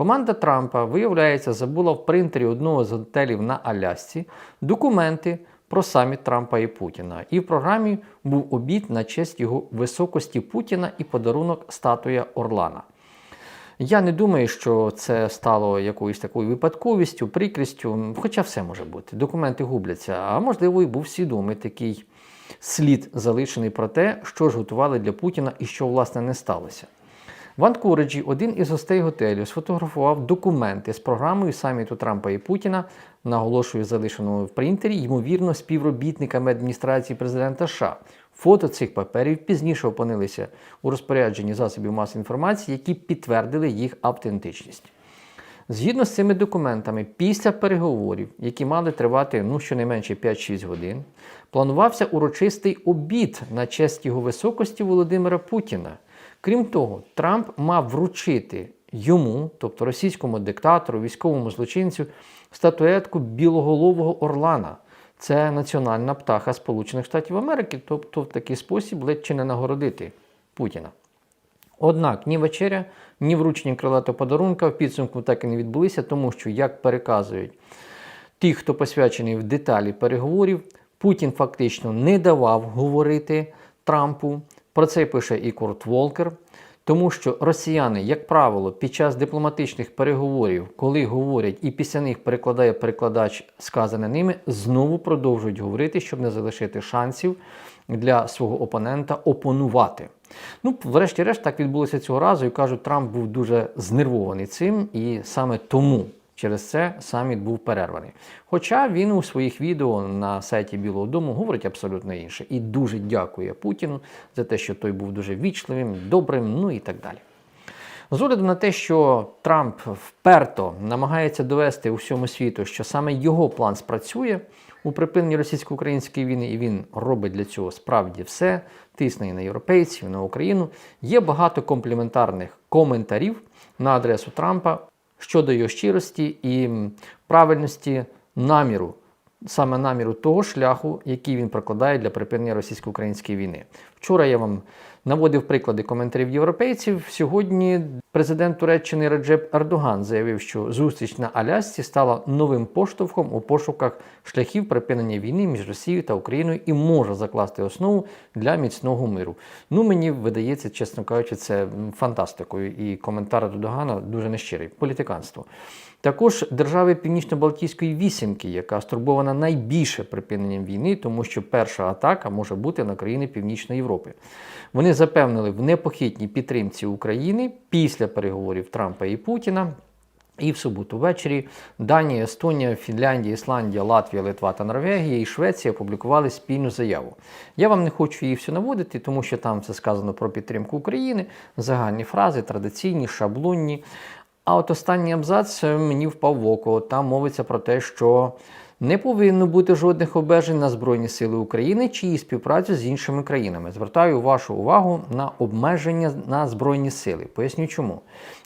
Команда Трампа, виявляється, забула в принтері одного з готелів на Алясці документи про саміт Трампа і Путіна. І в програмі був обід на честь його високості Путіна і подарунок статуя Орлана. Я не думаю, що це стало якоюсь такою випадковістю, прикрістю, хоча все може бути. Документи губляться, а можливо, і був свідомий такий слід залишений про те, що ж готували для Путіна і що, власне, не сталося. В Анкуреджі один із гостей готелю сфотографував документи з програмою саміту Трампа і Путіна, наголошую, залишеного в принтері, ймовірно, співробітниками адміністрації президента США. Фото цих паперів пізніше опинилися у розпорядженні засобів масової інформації, які підтвердили їх автентичність. Згідно з цими документами, після переговорів, які мали тривати ну, щонайменше 5-6 годин, планувався урочистий обід на честь його високості Володимира Путіна. Крім того, Трамп мав вручити йому, тобто російському диктатору, військовому злочинцю, статуетку білоголового Орлана. Це національна птаха Сполучених Штатів Америки, тобто в такий спосіб ледь чи не нагородити Путіна. Однак ні вечеря, ні вручення крилатого подарунка в підсумку так і не відбулися, тому що, як переказують ті, хто посвячений в деталі переговорів, Путін фактично не давав говорити Трампу. Про це пише і Курт Волкер. Тому що росіяни, як правило, під час дипломатичних переговорів, коли говорять і після них перекладає перекладач, сказане ними, знову продовжують говорити, щоб не залишити шансів для свого опонента опонувати. Ну, врешті-решт, так відбулося цього разу, і кажуть, Трамп був дуже знервований цим, і саме тому. Через це саміт був перерваний. Хоча він у своїх відео на сайті Білого Дому говорить абсолютно інше і дуже дякує Путіну за те, що той був дуже вічливим, добрим, ну і так далі. З огляду на те, що Трамп вперто намагається довести усьому світу, що саме його план спрацює у припиненні російсько-української війни, і він робить для цього справді все, тисне і на європейців, на Україну. Є багато компліментарних коментарів на адресу Трампа щодо його щирості і правильності наміру, саме наміру того шляху, який він прокладає для припинення російсько-української війни. Вчора я вам наводив приклади коментарів європейців. Сьогодні президент Туреччини Реджеп Ердоган заявив, що зустріч на Алясці стала новим поштовхом у пошуках шляхів припинення війни між Росією та Україною і може закласти основу для міцного миру. Ну мені видається, чесно кажучи, це фантастикою. І коментар Ердогана дуже нещирий. Політиканство. Також держави Північно-Балтійської вісімки, яка стурбована найбільше припиненням війни, тому що перша атака може бути на країни Північної Європи. Вони запевнили в непохитній підтримці України після переговорів Трампа і Путіна. І в суботу ввечері Данія, Естонія, Фінляндія, Ісландія, Латвія, Литва та Норвегія і Швеція опублікували спільну заяву. Я вам не хочу її всю наводити, тому що там все сказано про підтримку України, загальні фрази, традиційні, шаблонні. А от останній абзац мені впав в око. Там мовиться про те, що не повинно бути жодних обмежень на Збройні Сили України чи її співпрацю з іншими країнами. Звертаю вашу увагу на обмеження на Збройні Сили. Поясню чому.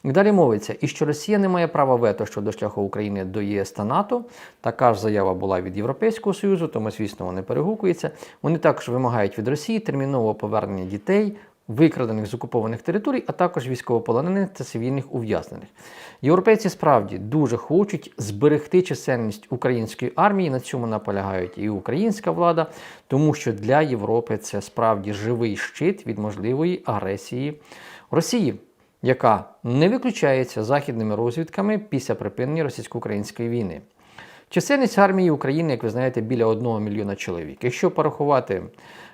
І далі мовиться, і що Росія не має права вето щодо шляху України до ЄС та НАТО. Така ж заява була від Європейського Союзу, тому, звісно, вони перегукуються. Вони також вимагають від Росії термінового повернення дітей викрадених з окупованих територій, а також військовополонених та цивільних ув'язнених. Європейці справді дуже хочуть зберегти чисельність української армії. На цьому наполягають і українська влада, тому що для Європи це справді живий щит від можливої агресії Росії. Яка не виключається західними розвідками після припинення російсько-української війни. Чисельність армії України, як ви знаєте, біля 1 мільйона чоловік. Якщо порахувати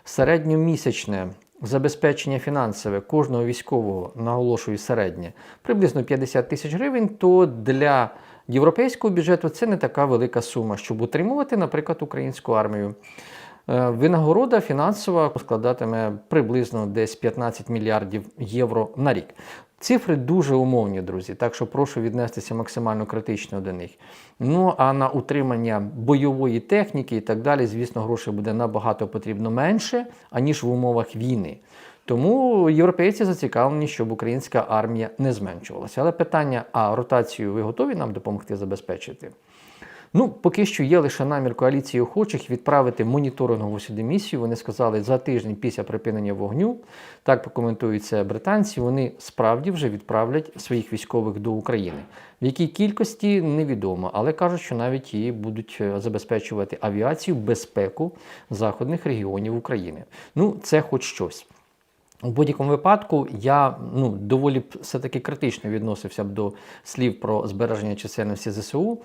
середньомісячне забезпечення фінансове кожного військового, наголошую середнє, приблизно 50 тисяч гривень, то для європейського бюджету це не така велика сума, щоб утримувати, наприклад, українську армію. Е, винагорода фінансова складатиме приблизно десь 15 мільярдів євро на рік. Цифри дуже умовні, друзі, так що прошу віднестися максимально критично до них. Ну а на утримання бойової техніки і так далі, звісно, грошей буде набагато потрібно менше, аніж в умовах війни. Тому європейці зацікавлені, щоб українська армія не зменшувалася. Але питання: а ротацію ви готові нам допомогти забезпечити? Ну, поки що є лише намір коаліції охочих відправити моніторингову сюди місію. Вони сказали за тиждень після припинення вогню. Так прокоментують це британці. Вони справді вже відправлять своїх військових до України. В якій кількості невідомо, але кажуть, що навіть і будуть е, забезпечувати авіацію безпеку заходних регіонів України. Ну, це хоч щось. У будь-якому випадку я ну, доволі все-таки критично відносився б до слів про збереження чисельності ЗСУ,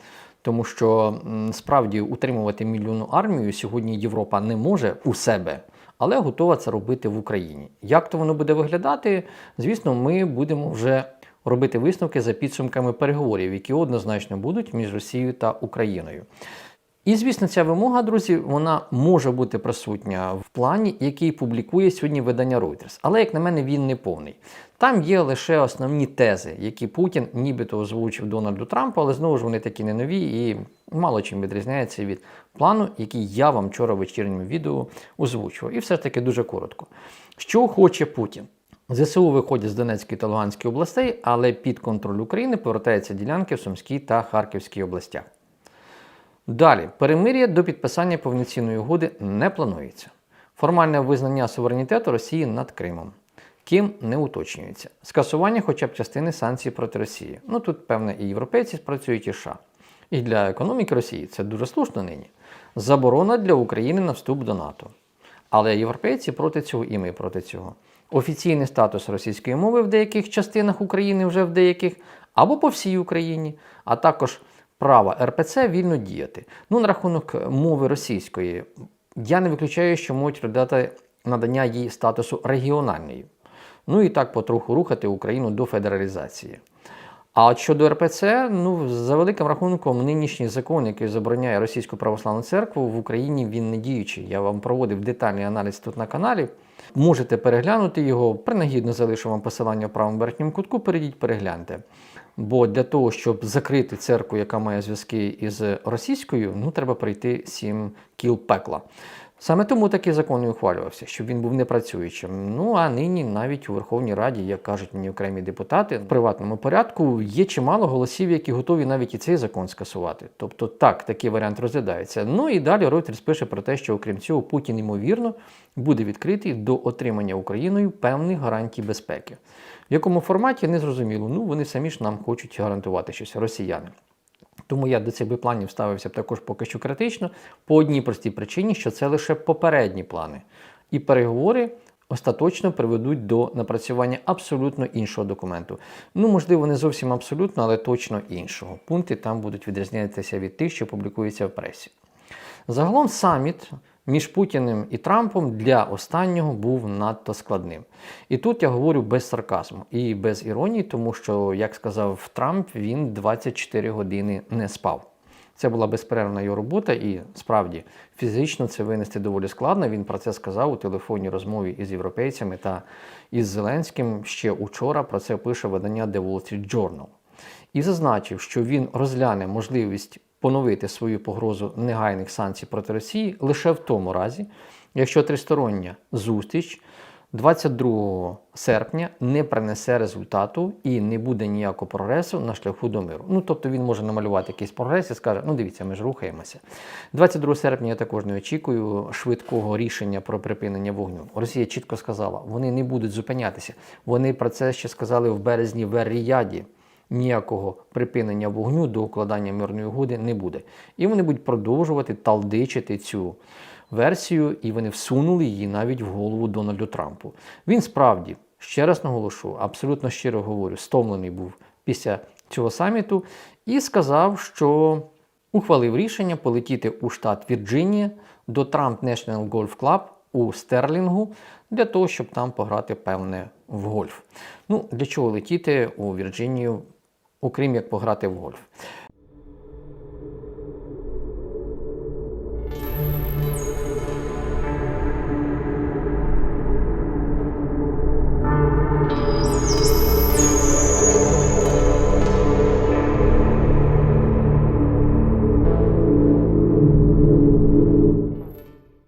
тому що справді утримувати мільйонну армію сьогодні Європа не може у себе, але готова це робити в Україні. Як то воно буде виглядати? Звісно, ми будемо вже робити висновки за підсумками переговорів, які однозначно будуть між Росією та Україною. І, звісно, ця вимога, друзі, вона може бути присутня в плані, який публікує сьогодні видання Reuters. Але, як на мене, він не повний. Там є лише основні тези, які Путін нібито озвучив Дональду Трампу, але знову ж вони такі не нові і мало чим відрізняються від плану, який я вам вчора в вечірньому відео озвучував. І все ж таки дуже коротко. Що хоче Путін? ЗСУ виходять з Донецької та Луганської областей, але під контроль України повертаються ділянки в Сумській та Харківській областях. Далі, перемир'я до підписання повноцінної угоди не планується. Формальне визнання суверенітету Росії над Кримом. Ким не уточнюється. Скасування хоча б частини санкцій проти Росії. Ну тут, певне, і європейці спрацюють і США. І для економіки Росії це дуже слушно нині. Заборона для України на вступ до НАТО. Але європейці проти цього і ми проти цього. Офіційний статус російської мови в деяких частинах України, вже в деяких, або по всій Україні, а також право РПЦ вільно діяти. Ну, на рахунок мови російської, я не виключаю, що можуть розглядати надання їй статусу регіональної. Ну і так потроху рухати Україну до федералізації. А от щодо РПЦ, ну за великим рахунком, нинішній закон, який забороняє російську православну церкву в Україні, він не діючий. Я вам проводив детальний аналіз тут на каналі. Можете переглянути його. Принагідно залишу вам посилання в правому верхньому кутку. Перейдіть, перегляньте. Бо для того, щоб закрити церкву, яка має зв'язки із російською, ну треба пройти сім кіл пекла. Саме тому такий закон і ухвалювався, щоб він був непрацюючим. Ну а нині навіть у Верховній Раді, як кажуть мені окремі депутати, в приватному порядку є чимало голосів, які готові навіть і цей закон скасувати. Тобто так, такий варіант розглядається. Ну і далі Reuters пише про те, що окрім цього Путін ймовірно буде відкритий до отримання Україною певних гарантій безпеки. В якому форматі не зрозуміло. Ну вони самі ж нам хочуть гарантувати щось росіяни. Тому я до цих би планів ставився б також поки що критично, по одній простій причині, що це лише попередні плани. І переговори остаточно приведуть до напрацювання абсолютно іншого документу. Ну, можливо, не зовсім абсолютно, але точно іншого. Пункти там будуть відрізнятися від тих, що публікуються в пресі. Загалом саміт між Путіним і Трампом для останнього був надто складним. І тут я говорю без сарказму і без іронії, тому що, як сказав Трамп, він 24 години не спав. Це була безперервна його робота, і справді фізично це винести доволі складно. Він про це сказав у телефонній розмові із європейцями та із Зеленським ще учора. Про це пише видання The Wall Street Journal. І зазначив, що він розгляне можливість поновити свою погрозу негайних санкцій проти Росії лише в тому разі, якщо тристороння зустріч 22 серпня не принесе результату і не буде ніякого прогресу на шляху до миру. Ну тобто він може намалювати якийсь прогрес і скаже: ну дивіться, ми ж рухаємося. 22 серпня я також не очікую швидкого рішення про припинення вогню. Росія чітко сказала, вони не будуть зупинятися. Вони про це ще сказали в березні в Ер-Ріяді ніякого припинення вогню до укладання мирної угоди не буде. І вони будуть продовжувати талдичити цю версію, і вони всунули її навіть в голову Дональду Трампу. Він справді, ще раз наголошу, абсолютно щиро говорю, стомлений був після цього саміту і сказав, що ухвалив рішення полетіти у штат Вірджинія до Trump National Golf Club у Стерлінгу для того, щоб там пограти певне в гольф. Ну, для чого летіти у Вірджинію, окрім як пограти в гольф?